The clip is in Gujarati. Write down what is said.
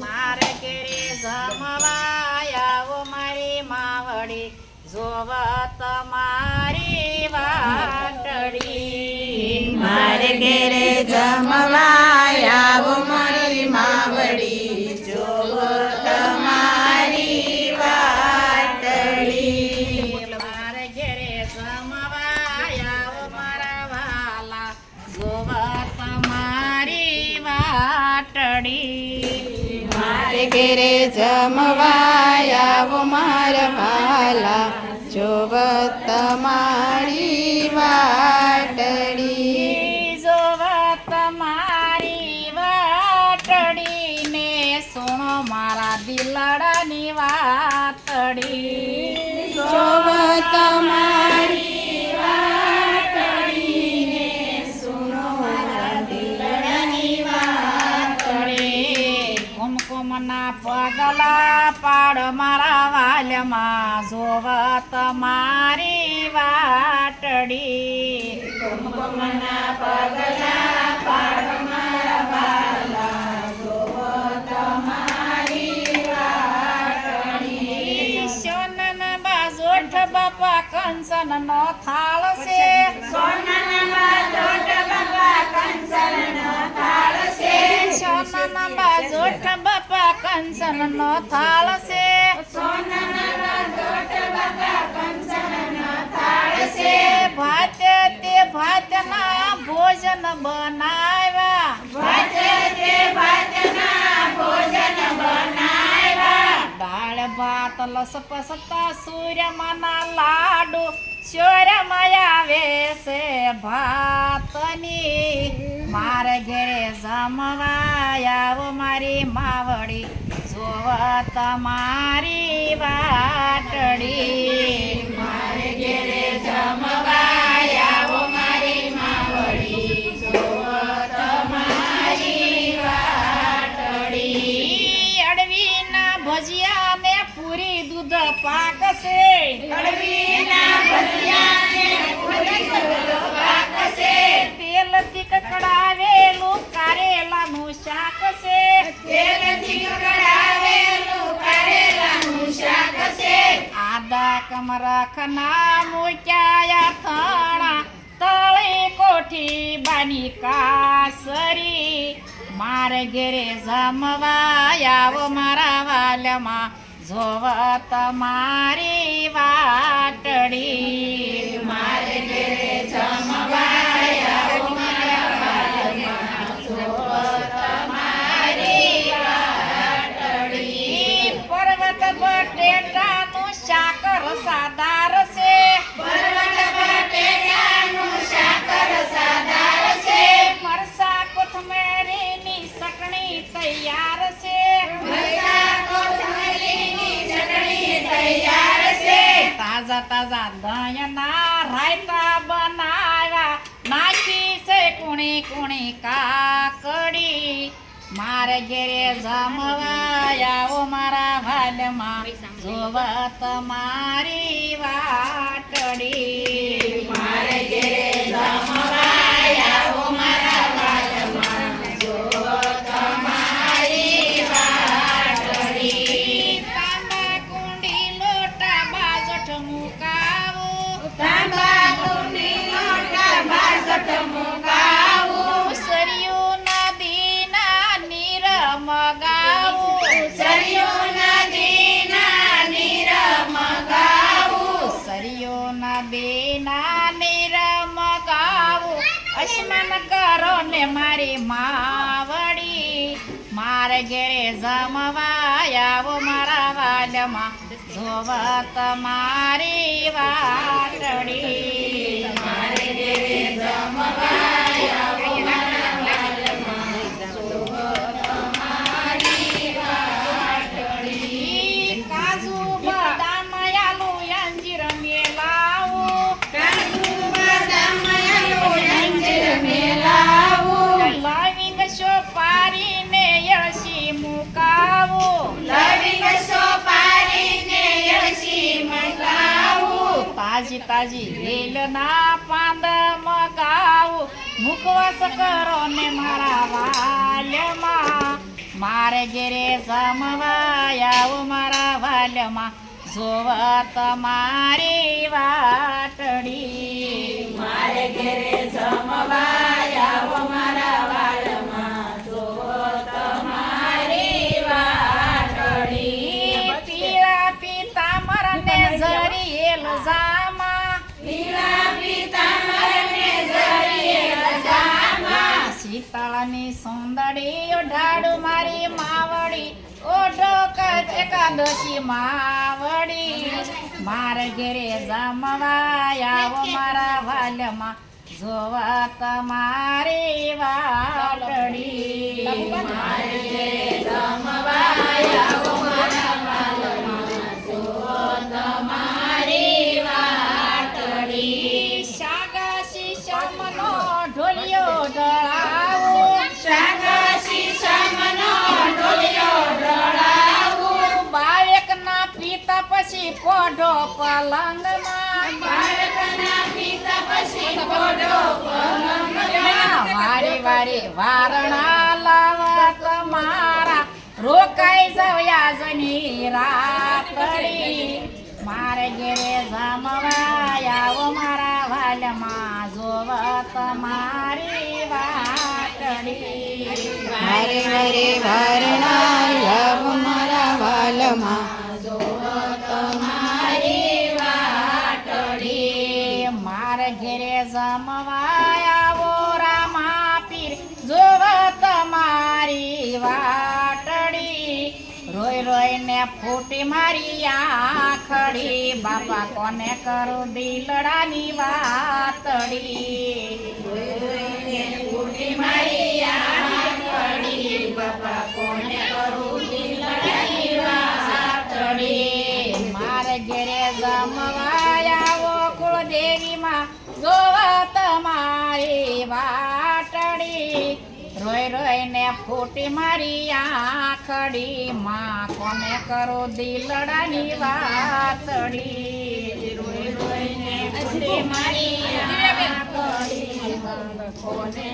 મારે ઘેરે જમવાયાવો મારી માવડી જોવત મારી વાટડી મારે ઘેરે જમવાયાવો મારી માવડી જોવો તમારી વાટડી મારે ઘેરે જમવાયાવો મારા વાલા જોવત મારી વાટડી મારે ઘેરે જમવાયાવો મારા ભાલા જોવ તમારી વાટડી જોવત મારી વાટડીને સુણો મારા દિલડાની વાતડી જોવ તમારી પગલા પાડ મારા વાલમાં જોવત મારી વાટડી. પગલા પાડ મારા વાલા જોવ તમારી વાટડી નો થાળ છે સોનાના બાજોઠ બાપા બાબા કંચનનો થાળ છે ભાત તે ભાત ભાતના ભોજન બનાવ્યા દાળ ભાત લસપસતા સૂર્યમાના લાડુ શોર્યમાં આવે છે ભાતની મારે ઘેરે જમવાયાવો મારી માવડી. જોવા તમારી વાટડી. મારે ઘેરે જમવાયાવો મારી માવડી. જોવો તમારી વાટડી. અડવીના ભજીયા ને પૂરી દૂધ પાકશે. છે ભજીયા ને પૂરી દૂધ પાક છે તેલથી કકડાવેલું કારેલાનું શાક છે. તેલથી કકડાવેલું કારેલાનું શાક છે. આદા કમરખના મૂક્યા થણા તળી કોઠી બાની કાસરી. મારે ઘેરે જમવાયાવો મારા વાલમાં જોવ તમારી વાટડી. મારે બટેટાનું શાક રસાદાર છે પર્વત બટેટાનું શાક રસાદાર છે મરસા કોથમરીની સકણી તૈયાર છે મરચાં કોથમરીની ચટણી તૈયાર છે તાજા તાજા દહીંના રાયતા બનાવ્યા નાખી છે કુણી કુણી કાકડી મારે ઘેરે જમવાયાઓ મારા વાલમાં જોવ તમારી વાટડી. મારે ઘેરે જમવાયાવો મારા વાલમાં જોવો તમારી વાટડી. તાંબા કુંડી લોટા બાજટ મુકાવું. તાંબાકુની લોટા બાસઠ મુકાવું. સરિયું નદીના નીર મગાવું મારી માવડી મારે ઘેરે જમવાયાવો મારા વાલમાં. જોવત મારી વાટડી મારે ઘેરે જમવાયાવો પિતાજી વેલના પાંદા મગાવ, મુખવાસ કરો ને મારા વાલ્યમાં મારે ઘેરે સમવાયાવ મારા વાલ્યમાં જોવા તમારી વાટડી. મારે ઘેરે સમ શીતળની સુંદરી ઓઢાડું મારી માવડી. ઓઢો કચ એકાદશી માવડી. મારે ઘેરે જમવાયા મારા વાલમાં. જોવા તમારી વાટડી. મારે ઘેરે ઘોડો પલંગમાં વારી વારી વારણા લાવા તમારા રોકાઈ જવ્યા જની રાતડી મારે ઘેરે જમવાયા મારા વાલમાં જોવ તમારી વાટડી વારે વારે વારણા મારા વાલમાં ઘેરે જમવાયા રામા પીર જોવ તમારી વાટડી રોઈ રોઈને ફૂટી મારી આખડી. બાપા કોને કરો દિલડાની વાતડી? ફૂટી મારી આખડી. બાપા કોને કરો દિલડાની વાતડી? મારે ઘેરે જમવાયા કુળદેવીમાં જોવા તમારી વાટડી. રોય રોય ને ફૂટી મારી આખડી માં કોને કરો દિલડાની વાતડી? રોઈ રોઈને ફૂટી મારી કોને.